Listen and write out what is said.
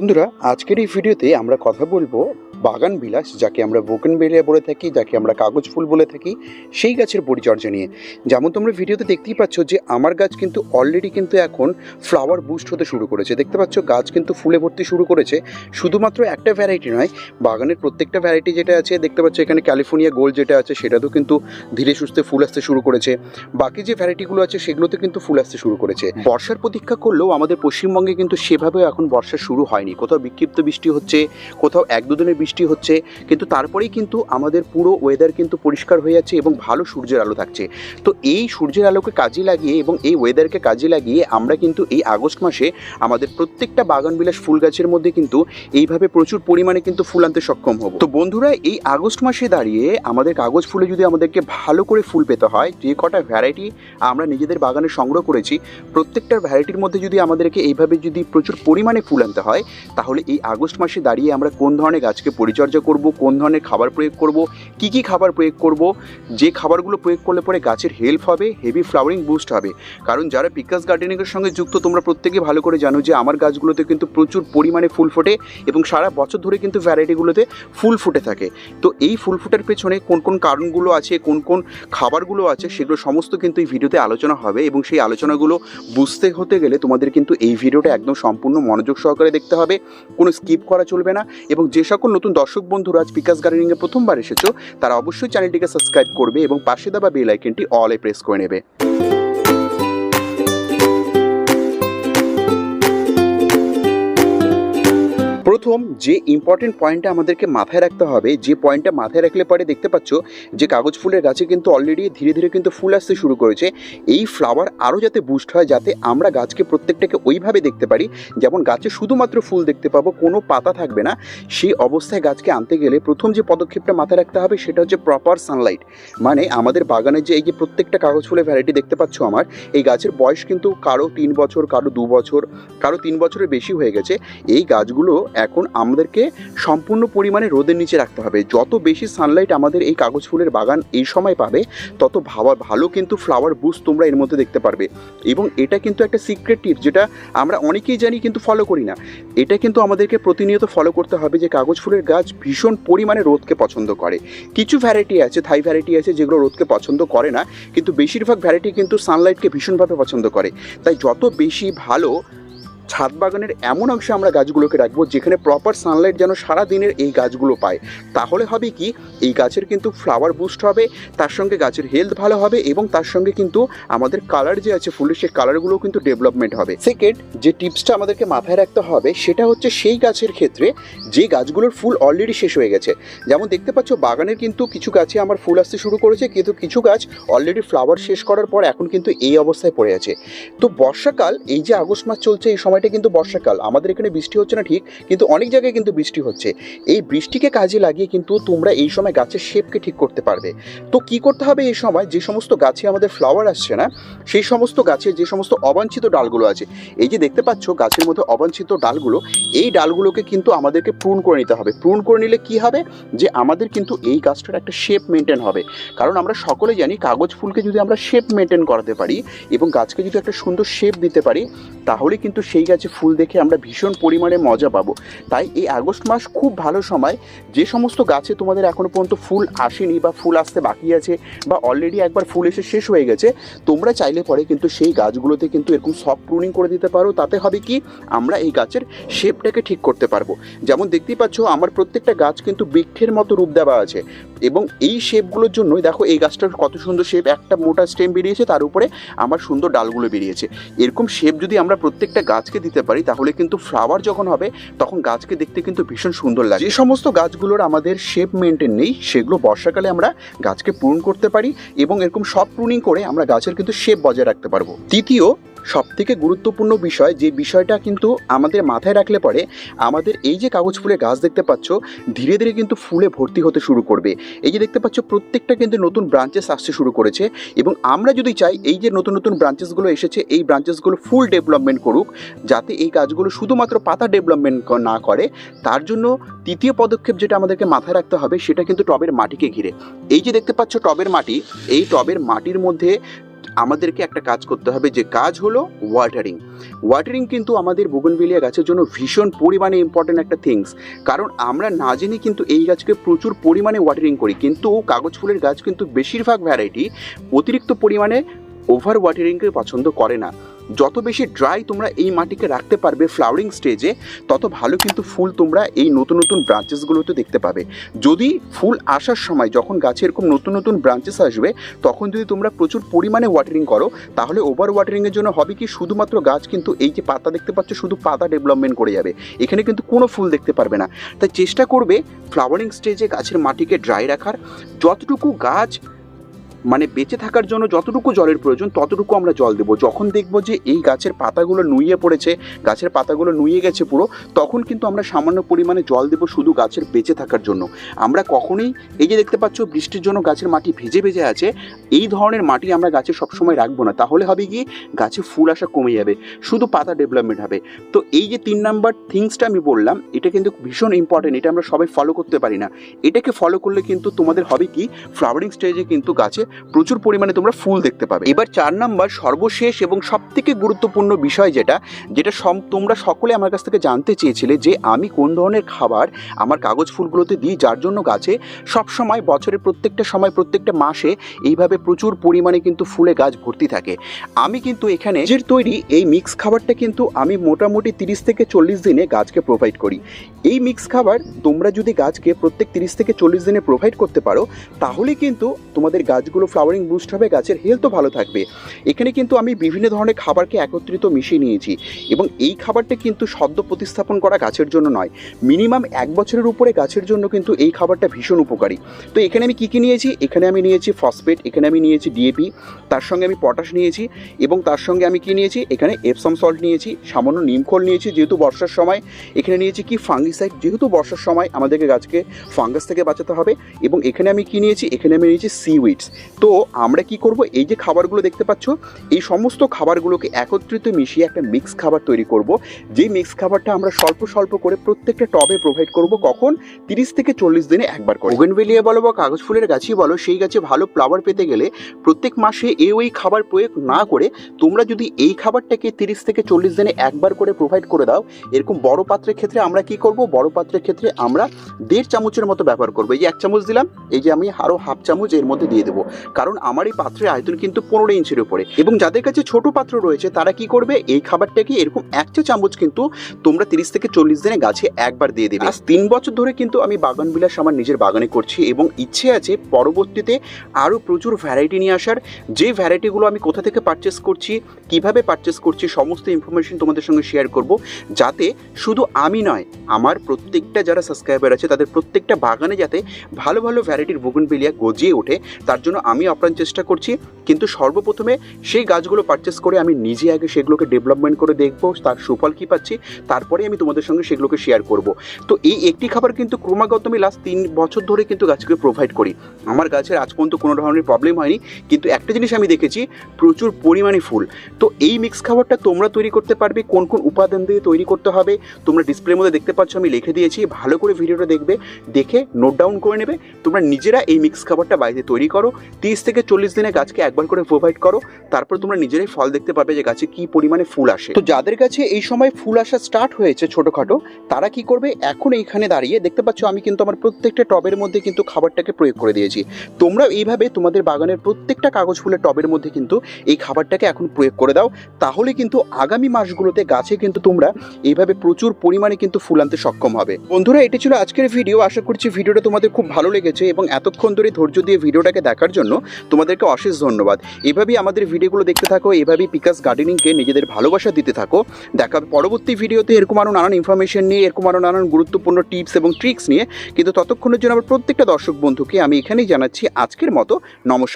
বন্ধুরা আজকের এই ভিডিওতে আমরা কথা বলব বাগান বিলাস, যাকে আমরা বোকেন বেলিয়া বলে থাকি, যাকে আমরা কাগজ ফুল বলে থাকি, সেই গাছের পরিচর্যা নিয়ে। যেমন তোমরা ভিডিওতে দেখতেই পাচ্ছ যে, আমার গাছ কিন্তু অলরেডি কিন্তু এখন ফ্লাওয়ার বুস্ট হতে শুরু করেছে। দেখতে পাচ্ছ, গাছ কিন্তু ফুলে ভর্তি শুরু করেছে। শুধুমাত্র একটা ভ্যারাইটি নয়, বাগানের প্রত্যেকটা ভ্যারাইটি যেটা আছে, দেখতে পাচ্ছ এখানে ক্যালিফোর্নিয়া গোল্ড যেটা আছে, সেটাতেও কিন্তু ধীরে সুস্থে ফুল আসতে শুরু করেছে। বাকি যে ভ্যারাইটিগুলো আছে, সেগুলোতে কিন্তু ফুল আসতে শুরু করেছে। বর্ষার প্রতীক্ষা করলেও আমাদের পশ্চিমবঙ্গে কিন্তু সেভাবে এখন বর্ষা শুরু হয়নি। কোথাও বিক্ষিপ্ত বৃষ্টি হচ্ছে, কোথাও এক দুদিনের বৃষ্টি হচ্ছে, কিন্তু তারপরেই কিন্তু আমাদের পুরো ওয়েদার কিন্তু পরিষ্কার হয়ে যাচ্ছে এবং ভালো সূর্যের আলো থাকছে। তো এই সূর্যের আলোকে কাজে লাগিয়ে এবং এই ওয়েদারকে কাজে লাগিয়ে আমরা কিন্তু এই আগস্ট মাসে আমাদের প্রত্যেকটা বাগানবিলাস ফুল গাছের মধ্যে কিন্তু এইভাবে প্রচুর পরিমাণে কিন্তু ফুল আনতে সক্ষম হব। তো বন্ধুরা, এই আগস্ট মাসে দাঁড়িয়ে আমাদের কাগজ ফুলে যদি আমাদেরকে ভালো করে ফুল পেতে হয়, যে কটা ভ্যারাইটি আমরা নিজেদের বাগানে সংগ্রহ করেছি, প্রত্যেকটা ভ্যারাইটির মধ্যে যদি আমাদেরকে এইভাবে যদি প্রচুর পরিমাণে ফুল আনতে হয়, তাহলে এই আগস্ট মাসে দাঁড়িয়ে আমরা কোন ধরনের গাছকে পরিচর্যা করব, কোন ধরনের খাবার প্রয়োগ করব, কি কি খাবার প্রয়োগ করব, যে খাবারগুলো প্রয়োগ করলে পরে গাছের হেল্প হবে হেভি ফ্লাওয়ারিং বুস্ট হবে। কারণ যারা পিকাস গার্ডেনিংয়ের সঙ্গে যুক্ত, তোমরা প্রত্যেকে ভালো করে জানো যে আমার গাছগুলোতে কিন্তু প্রচুর পরিমাণে ফুল ফোটে এবং সারা বছর ধরে কিন্তু ভ্যারাইটিগুলোতে ফুল ফুটে থাকে। তো এই ফুল ফুটার পেছনে কোন কোন কারণগুলো আছে, কোন কোন খাবারগুলো আছে, সেগুলো সমস্ত কিন্তু এই ভিডিওতে আলোচনা হবে এবং সেই আলোচনাগুলো বুঝতে হতে গেলে তোমাদের কিন্তু এই ভিডিওটা একদম সম্পূর্ণ মনোযোগ সহকারে দেখতে হবে। কোনো স্কিপ করা চলবে না এবং যে সকল নতুন দর্শক বন্ধুরা, আজ বিকাশ গার্ডেনিংয়ে প্রথমবার এসেছ, তারা অবশ্যই চ্যানেলটিকে সাবস্ক্রাইব করবে এবং পাশে দেওয়া বেল আইকনটি অলে প্রেস করে নেবে। প্রথম যে ইম্পর্টেন্ট পয়েন্টটা আমাদেরকে মাথায় রাখতে হবে, যে পয়েন্টটা মাথায় রাখলে পরে দেখতে পাচ্ছ যে কাগজ ফুলের গাছে কিন্তু অলরেডি ধীরে ধীরে কিন্তু ফুল আসতে শুরু করেছে। এই ফ্লাওয়ার আরও যাতে বুস্ট হয়, যাতে আমরা গাছকে প্রত্যেকটাকে ওইভাবে দেখতে পারি, যেমন গাছে শুধুমাত্র ফুল দেখতে পাবো, কোনো পাতা থাকবে না, সেই অবস্থায় গাছকে আনতে গেলে প্রথম যে পদক্ষেপটা মাথায় রাখতে হবে সেটা হচ্ছে প্রপার সানলাইট মানে আমাদের বাগানের যে এই যে প্রত্যেকটা কাগজ ফুলের ভ্যারাইটি দেখতে পাচ্ছ আমার, এই গাছের বয়স কিন্তু কারও তিন বছর, কারও দু বছর, কারও তিন বছরের বেশি হয়ে গেছে। এই গাছগুলো এখন আমাদেরকে সম্পূর্ণ পরিমাণে রোদের নিচে রাখতে হবে। যত বেশি সানলাইট আমাদের এই কাগজ ফুলের বাগান এই সময় পাবে, তত ভাবা, ভালো কিন্তু ফ্লাওয়ার বুস্ট তোমরা এর মধ্যে দেখতে পারবে। এবং এটা কিন্তু একটা সিক্রেট টিপ যেটা আমরা অনেকেই জানি কিন্তু ফলো করি না। এটা কিন্তু আমাদেরকে প্রতিনিয়ত ফলো করতে হবে যে কাগজ ফুলের গাছ ভীষণ পরিমাণে রোদকে পছন্দ করে। কিছু ভ্যারাইটি আছে থাই ভ্যারাইটি আছে, যেগুলো রোদকে পছন্দ করে না, কিন্তু বেশিরভাগ ভ্যারাইটি কিন্তু সানলাইটকে ভীষণভাবে পছন্দ করে। তাই যত বেশি ভালো ছাদ বাগানের এমন অংশে আমরা গাছগুলোকে রাখব যেখানে প্রপার সানলাইট যেন সারা দিনের এই গাছগুলো পায়। তাহলে হবে কি, এই গাছের কিন্তু ফ্লাওয়ার বুস্ট হবে, তার সঙ্গে গাছের হেলথ ভালো হবে এবং তার সঙ্গে কিন্তু আমাদের কালার যে আছে ফুলের, সেই কালারগুলো কিন্তু ডেভেলপমেন্ট হবে। সেকেন্ড যে টিপসটা আমাদেরকে মাথায় রাখতে হবে, সেটা হচ্ছে সেই গাছের ক্ষেত্রে যে গাছগুলোর ফুল অলরেডি শেষ হয়ে গেছে। যেমন দেখতে পাচ্ছ, বাগানের কিন্তু কিছু গাছে আমার ফুল আসতে শুরু করেছে, কিন্তু কিছু গাছ অলরেডি ফ্লাওয়ার শেষ করার পর এখন কিন্তু এই অবস্থায় পড়ে আছে। তো বর্ষাকাল, এই যে আগস্ট মাস চলছে, এই সময়টা কিন্তু বর্ষাকাল। আমাদের এখানে বৃষ্টি হচ্ছে না ঠিক, কিন্তু অনেক জায়গায় কিন্তু বৃষ্টি হচ্ছে। এই বৃষ্টিকে কাজে লাগিয়ে কিন্তু তোমরা এই সময় গাছের শেপকে ঠিক করতে পারবে। তো কি করতে হবে এই সময়? যে সমস্ত গাছে আমাদের ফ্লাওয়ার আসছে না, সেই সমস্ত গাছে যে সমস্ত অবাঞ্ছিত ডালগুলো আছে, এই যে দেখতে পাচ্ছ গাছের মধ্যে অবাঞ্ছিত ডালগুলো, এই ডালগুলোকে কিন্তু আমাদেরকে প্রুন করে নিতে হবে। প্রুন করে নিলে কি হবে? যে আমাদের কিন্তু এই গাছটার একটা শেপ মেনটেন হবে। কারণ আমরা সকলে জানি কাগজ ফুলকে যদি আমরা শেপ মেনটেন করাতে পারি এবং গাছকে যদি একটা সুন্দর শেপ দিতে পারি, তাহলে কিন্তু সেই গাছে ফুল দেখে আমরা ভীষণ পরিমাণে মজা পাবো। তাই এই আগস্ট মাস খুব ভালো সময়। যে সমস্ত গাছে তোমাদের এখনও পর্যন্ত ফুল আসেনি বা ফুল আসতে বাকি আছে বা অলরেডি একবার ফুল এসে শেষ হয়ে গেছে, তোমরা চাইলে পরে কিন্তু সেই গাছগুলোতে কিন্তু এরকম সফট প্রুনিং করে দিতে পারো। তাতে হবে কি? আমরা এই গাছের শেপটাকে ঠিক করতে পারব। যেমন দেখতেই পাচ্ছ, আমার প্রত্যেকটা গাছ কিন্তু বৃক্ষের মতো রূপ দেওয়া আছে। এবং এই শেপগুলোর জন্যই দেখো এই গাছটার কত সুন্দর শেপ একটা মোটা স্টেম বেরিয়েছে, তার উপরে আমার সুন্দর ডালগুলো বেরিয়েছে। এরকম শেপ যদি আমরা প্রত্যেকটা গাছকে দিতে পারি, তাহলে কিন্তু ফ্লাওয়ার যখন হবে, তখন গাছকে দেখতে কিন্তু ভীষণ সুন্দর লাগে। যে সমস্ত গাছগুলোর আমাদের শেপ মেনটেন নেই, সেগুলো বর্ষাকালে আমরা গাছকে পূরণ করতে পারি এবং এরকম সব প্রুনিং করে আমরা গাছের কিন্তু শেপ বজায় রাখতে পারব। তৃতীয় সব থেকে গুরুত্বপূর্ণ বিষয় যে বিষয়টা কিন্তু আমাদের মাথায় রাখলে পরে আমাদের এই যে কাগজ ফুলের গাছ দেখতে পাচ্ছ, ধীরে ধীরে কিন্তু ফুলে ভর্তি হতে শুরু করবে। এই যে দেখতে পাচ্ছ, প্রত্যেকটা কিন্তু নতুন ব্রাঞ্চেস আসতে শুরু করেছে এবং আমরা যদি চাই এই যে নতুন নতুন ব্রাঞ্চেসগুলো এসেছে, এই ব্রাঞ্চেসগুলো ফুল ডেভেলপমেন্ট করুক, যাতে এই গাছগুলো শুধুমাত্র পাতা ডেভেলপমেন্ট না করে, তার জন্য তৃতীয় পদক্ষেপ যেটা আমাদেরকে মাথায় রাখতে হবে সেটা কিন্তু টবের মাটিকে ঘিরে। এই যে দেখতে পাচ্ছ টবের মাটি, এই টবের মাটির মধ্যে আমাদেরকে একটা কাজ করতে হবে, যে কাজ হলো ওয়াটারিং ওয়াটারিং কিন্তু আমাদের বুগনবিলিয়া গাছের জন্য ভীষণ পরিমাণে ইম্পর্টেন্ট একটা থিংস কারণ আমরা না জেনে কিন্তু এই গাছকে প্রচুর পরিমাণে ওয়াটারিং করি। কিন্তু কাগজ ফুলের গাছ কিন্তু বেশিরভাগ ভ্যারাইটি অতিরিক্ত পরিমাণে ওভার ওয়াটারিংকে পছন্দ করে না। যত বেশি ড্রাই তোমরা এই মাটিকে রাখতে পারবে ফ্লাওয়ারিং স্টেজে তত ভালো কিন্তু ফুল তোমরা এই নতুন নতুন ব্রাঞ্চেসগুলোতে দেখতে পাবে। যদি ফুল আসার সময় যখন গাছে এরকম নতুন নতুন ব্রাঞ্চেস আসবে, তখন যদি তোমরা প্রচুর পরিমাণে ওয়াটারিং করো, তাহলে ওভার ওয়াটারিংয়ের জন্য হবে কি শুধুমাত্র গাছ কিন্তু এই যে পাতা দেখতে পাচ্ছ, শুধু পাতা ডেভেলপমেন্ট করে যাবে। এখানে কিন্তু কোনো ফুল দেখতে পারবে না। তাই চেষ্টা করবে ফ্লাওয়ারিং স্টেজে গাছের মাটিকে ড্রাই রাখার। যতটুকু গাছ মানে বেঁচে থাকার জন্য যতটুকু জলের প্রয়োজন, ততটুকু আমরা জল দেবো। যখন দেখব যে এই গাছের পাতাগুলো নুইয়ে পড়েছে, গাছের পাতাগুলো নুইয়ে গেছে পুরো, তখন কিন্তু আমরা সামান্য পরিমাণে জল দেবো শুধু গাছের বেঁচে থাকার জন্য। আমরা কখনোই, এই যে দেখতে পাচ্ছ বৃষ্টির জন্য গাছের মাটি ভেজে ভেজে আছে, এই ধরনের মাটি আমরা গাছে সবসময় রাখব না। তাহলে হবে কি, গাছে ফুল আসা কমে যাবে, শুধু পাতা ডেভেলপমেন্ট হবে। তো এই যে তিন নাম্বার থিংসটা আমি বললাম, এটা কিন্তু ভীষণ ইম্পর্টেন্ট এটা আমরা সবাই ফলো করতে পারি না। এটাকে ফলো করলে কিন্তু তোমাদের হবে কি ফ্লাওয়ারিং স্টেজে কিন্তু গাছে প্রচুর পরিমাণে তোমরা ফুল দেখতে পাবে। এবার চার নাম্বার, সর্বশেষ এবং সব থেকে গুরুত্বপূর্ণ বিষয় যেটা যেটা সম- তোমরা সকলে আমার কাছ থেকে জানতে চেয়েছিলে যে আমি কোন ধরনের খাবার আমার কাগজ ফুলগুলোতে দিই, যার জন্য গাছে সব সময় বছরের প্রত্যেকটা সময়, প্রত্যেকটা মাসে এইভাবে প্রচুর পরিমাণে কিন্তু ফুলে গাছ ভর্তি থাকে। আমি কিন্তু এখানে নিজের তৈরি এই মিক্স খাবারটা কিন্তু আমি মোটামুটি তিরিশ থেকে চল্লিশ দিনে গাছকে প্রোভাইড করি। এই মিক্স খাবার তোমরা যদি গাছকে প্রত্যেক তিরিশ থেকে চল্লিশ দিনে প্রোভাইড করতে পারো, তাহলে কিন্তু তোমাদের গাছগুলো ফ্লাওয়ারিং বুস্ট হবে, গাছের হেলথও ভালো থাকবে। এখানে কিন্তু আমি বিভিন্ন ধরনের খাবারকে একত্রিত মিশিয়ে নিয়েছি এবং এই খাবারটা কিন্তু সদ্য প্রতিস্থাপন করা গাছের জন্য নয় মিনিমাম এক বছরের উপরে গাছের জন্য কিন্তু এই খাবারটা ভীষণ উপকারী। তো এখানে আমি কী কী নিয়েছি? এখানে আমি নিয়েছি ফসফেট এখানে আমি নিয়েছি ডিএপি তার সঙ্গে আমি পটাশ নিয়েছি এবং তার সঙ্গে আমি কী নিয়েছি? এখানে এপসম সল্ট নিয়েছি, সামান্য নিমখোল নিয়েছি যেহেতু বর্ষার সময়। এখানে নিয়েছি কি? ফাঙ্গিসাইড যেহেতু বর্ষার সময় আমাদেরকে গাছকে ফাঙ্গাস থেকে বাঁচাতে হবে এবং এখানে আমি কি নিয়েছি? এখানে আমি নিয়েছি সিউইডস তো আমরা কি করব? এই যে খাবারগুলো দেখতে পাচ্ছ, এই সমস্ত খাবারগুলোকে একত্রিত মিশিয়ে একটা মিক্স খাবার তৈরি করব। যেই মিক্স খাবারটা আমরা স্বল্প স্বল্প করে প্রত্যেকটা টবে প্রোভাইড করব, কখন? তিরিশ থেকে চল্লিশ দিনে একবার করে। ওগেনভেলিয়া বলো বা কাগজ ফুলের গাছই বলো, সেই গাছে ভালো ফ্লাওয়ার পেতে গেলে প্রত্যেক মাসে এই ওই খাবার প্রয়োগ না করে তোমরা যদি এই খাবারটাকে তিরিশ থেকে চল্লিশ দিনে একবার করে প্রোভাইড করে দাও, এরকম বড় পাত্রের ক্ষেত্রে আমরা কি করব? বড় পাত্রের ক্ষেত্রে আমরা দেড় চামচের মতো ব্যবহার করব। এই যে এক চামচ দিলাম, এই যে আমি আরও হাফ চামচ এর মধ্যে দিয়ে দেবো। কারণ আমার এই পাত্রের আয়তন কিন্তু পনেরো ইঞ্চির উপরে। এবং যাদের কাছে ছোট পাত্র রয়েছে তারা কি করবে? এই খাবারটাকে এরকম এক চা চামচ কিন্তু তোমরা তিরিশ থেকে চল্লিশ দিনে গাছে একবার দিয়ে দেবে। আজ তিন বছর ধরে কিন্তু আমি বাগান বিলাস আমার নিজের বাগানে করছি এবং ইচ্ছে আছে পরবর্তীতে আরও প্রচুর ভ্যারাইটি নিয়ে আসার। যে ভ্যারাইটিগুলো আমি কোথা থেকে পারচেস করছি কীভাবে পারচেস করছি সমস্ত ইনফরমেশন তোমাদের সঙ্গে শেয়ার করব। যাতে শুধু আমি নয় আমার প্রত্যেকটা যারা সাবস্ক্রাইবার আছে তাদের প্রত্যেকটা বাগানে যাতে ভালো ভালো ভ্যারাইটির বুগনবিলিয়া গজিয়ে ওঠে তার জন্য আমি আপ্রাণ চেষ্টা করছি, কিন্তু সর্বপ্রথমে সেই গাছগুলো পারচেস করে আমি নিজে আগে সেগুলোকে ডেভেলপমেন্ট করে দেখব, তার সুফল কী পাচ্ছি, তারপরে আমি তোমাদের সঙ্গে সেগুলোকে শেয়ার করব। তো এই একটি খাবার কিন্তু ক্রমাগত আমি লাস্ট তিন বছর ধরে কিন্তু গাছকে প্রোভাইড করি। আমার গাছের আজ পর্যন্ত কোনো ধরনের প্রবলেম হয়নি, কিন্তু একটা জিনিস আমি দেখেছি, প্রচুর পরিমাণে ফুল। তো এই মিক্স খাবারটা তোমরা তৈরি করতে পারবে, কোন কোন উপাদান দিয়ে তৈরি করতে হবে, তোমরা ডিসপ্লের মধ্যে দেখতে পাচ্ছ, আমি লিখে দিয়েছি, ভালো করে ভিডিওটা দেখবে, দেখে নোট ডাউন করে নেবে, তোমরা নিজেরা এই মিক্স খাবারটা বাড়িতে তৈরি করো তিরিশ থেকে চল্লিশ দিনে গাছকে একবার করে প্রোভাইড করো, তারপর তোমরা নিজেরাই ফল দেখতে পারবে যে গাছে কি পরিমাণে ফুল আসে। তো যাদের কাছে এই সময় ফুল আসা স্টার্ট হয়েছে ছোটোখাটো, তারা কি করবে? এখন এইখানে দাঁড়িয়ে দেখতে পাচ্ছ আমি কিন্তু আমার প্রত্যেকটা টবের মধ্যে কিন্তু খাবারটাকে প্রয়োগ করে দিয়েছি। তোমরা এইভাবে তোমাদের বাগানের প্রত্যেকটা কাগজ ফুলের টবের মধ্যে কিন্তু এই খাবারটাকে এখন প্রয়োগ করে দাও। তাহলে কিন্তু আগামী মাসগুলোতে গাছে কিন্তু তোমরা এইভাবে প্রচুর পরিমাণে কিন্তু ফুল আনতে সক্ষম হবে। বন্ধুরা, এটি ছিল আজকের ভিডিও। আশা করছি ভিডিওটা তোমাদের খুব ভালো লেগেছে এবং এতক্ষণ ধরে ধৈর্য দিয়ে ভিডিওটাকে দেখার জন্য তোমাদেরকে অশেষ ধন্যবাদ। এভাবেই আমাদের ভিডিওগুলো দেখতে থাকো, এভাবেই পিকাস গার্ডেনিংকে নিজেদের ভালোবাসা দিতে থাকো। দেখা পরবর্তী ভিডিওতে এরকম আরও নানান ইনফরমেশন নিয়ে, এরকম আরও নানান গুরুত্বপূর্ণ টিপস এবং ট্রিক্স নিয়ে, কিন্তু ততক্ষণের জন্য আমার প্রত্যেকটা দর্শক বন্ধুকে আমি এখানেই জানাচ্ছি আজকের মতো। নমস্কার।